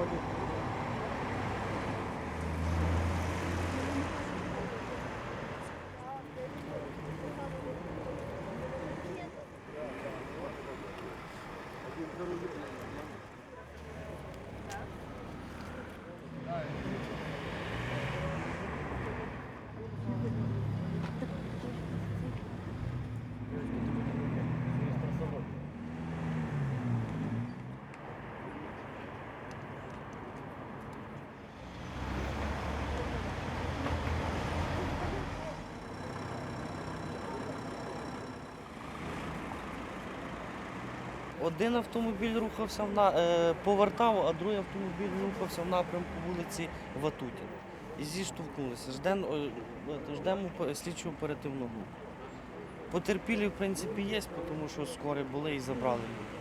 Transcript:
ходять. Один автомобіль рухався в на... е, повертав, а другий автомобіль рухався в напрямку вулиці Ватутіна. І зіштовхнулися. Ждем, е, ждемо по- слідчу оперативну групу. Потерпілі, в принципі, є, тому що скорі були і забрали. їх.